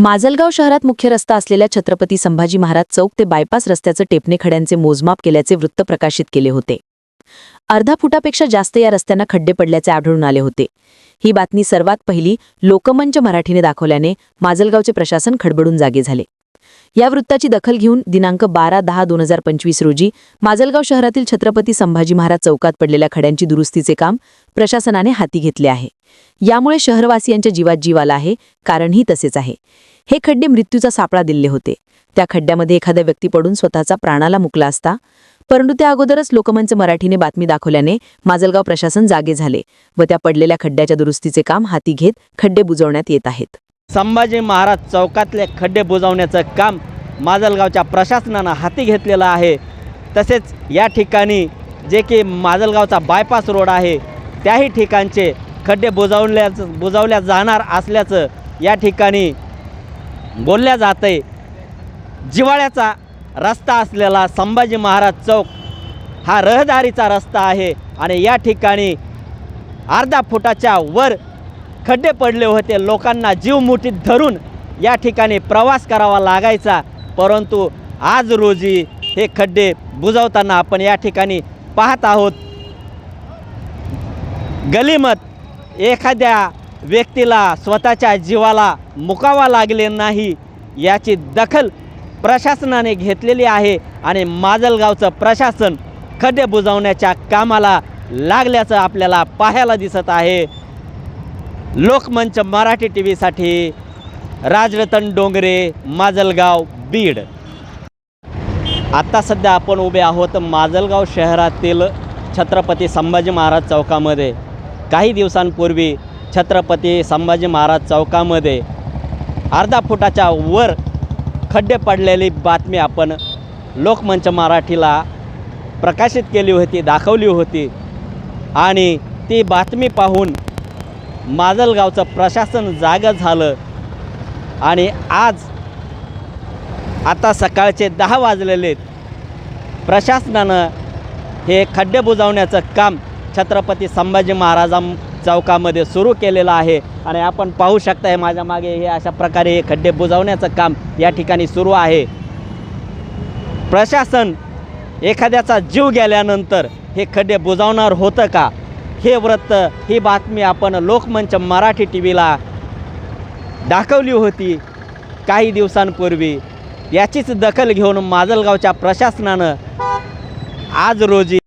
माजलगाव शहरात मुख्य रस्ता असलेल्या छत्रपती संभाजी महाराज चौक ते बायपास रस्त्याचं टेपणे खड्यांचे मोजमाप केल्याचे वृत्त प्रकाशित केले होते. अर्धा फुटापेक्षा जास्त या रस्त्यांना खड्डे पडल्याचे आढळून आले होते. ही बातमी सर्वात पहिली लोकमंच मराठीने दाखवल्याने माजलगावचे प्रशासन खडबडून जागे झाले. या वृत्ताची दखल घेऊन दिनांक बारा दहा दोन हजार पंचवीस रोजी माजलगाव शहरातील छत्रपती संभाजी महाराज चौकात पडलेल्या खड्यांची दुरुस्तीचे काम प्रशासनाने हाती घेतले आहे. यामुळे शहरवासियांच्या जीवात जीव आला आहे कारणही तसेच आहे. हे खड्डे मृत्यूचा सापळा दिले होते. त्या खड्ड्यामध्ये एखादा व्यक्ती पडून स्वतःचा प्राणाला मुकला असता परंतु त्या अगोदरच लोकमंच मराठीने बातमी दाखवल्याने माजलगाव प्रशासन जागे झाले व त्या पडलेल्या खड्ड्याच्या दुरुस्तीचे काम हाती घेत खड्डे बुजवण्यात येत आहेत. संभाजी महाराज चौकातले खड्डे बुजवण्याचं काम माजलगावच्या प्रशासनानं हाती घेतलेलं आहे. तसेच या ठिकाणी जे की माजलगावचा बायपास रोड आहे त्याही ठिकाणचे खड्डे बुजवल्याचं बुजवल्या जाणार असल्याचं या ठिकाणी बोलल्या जात आहे जिवाळ्याचा रस्ता असलेला संभाजी महाराज चौक हा रहदारीचा रस्ता आहे आणि या ठिकाणी अर्धा फुटाच्या वर खड्डे पडले होते. लोकांना जीव मुठीत धरून या ठिकाणी प्रवास करावा लागायचा. परंतु आज रोजी हे खड्डे बुजवताना आपण या ठिकाणी पाहत आहोत. गलिमत एखाद्या व्यक्तीला स्वतःच्या जीवाला मुकावा लागले नाही याची दखल प्रशासनाने घेतलेली आहे आणि माजलगावचं प्रशासन खड्डे बुजवण्याच्या कामाला लागल्याचं आपल्याला पाहायला दिसत आहे. लोकमंच मराठी टी व्हीसाठी राजरतन डोंगरे माजलगाव बीड. आत्ता सध्या आपण उभे आहोत माजलगाव शहरातील छत्रपती संभाजी महाराज चौकामध्ये. काही दिवसांपूर्वी छत्रपती संभाजी महाराज चौकामध्ये अर्धा फुटाच्या वर खड्डे पडलेली बातमी आपण लोकमंच मराठीला प्रकाशित केली होती दाखवली होती. आणि ती बातमी पाहून माजलगावचं प्रशासन जागं झालं. आणि आज आता सकाळचे दहा वाजलेले प्रशासनानं हे खड्डे बुजवण्याचं काम छत्रपती संभाजी महाराजां चौकामध्ये सुरू केलेलं आहे. आणि आपण पाहू शकता हे माझ्या मागे हे अशा प्रकारे हे खड्डे बुजवण्याचं काम या ठिकाणी सुरू आहे. प्रशासन एखाद्याचा जीव गेल्यानंतर हे खड्डे बुजावणार होतं का? हे व्रत ही बातमी आपण लोकमंच मराठी टी व्हीला दाखवली होती काही दिवसांपूर्वी. याचीच दखल घेऊन माजलगावच्या प्रशासनानं आज रोजी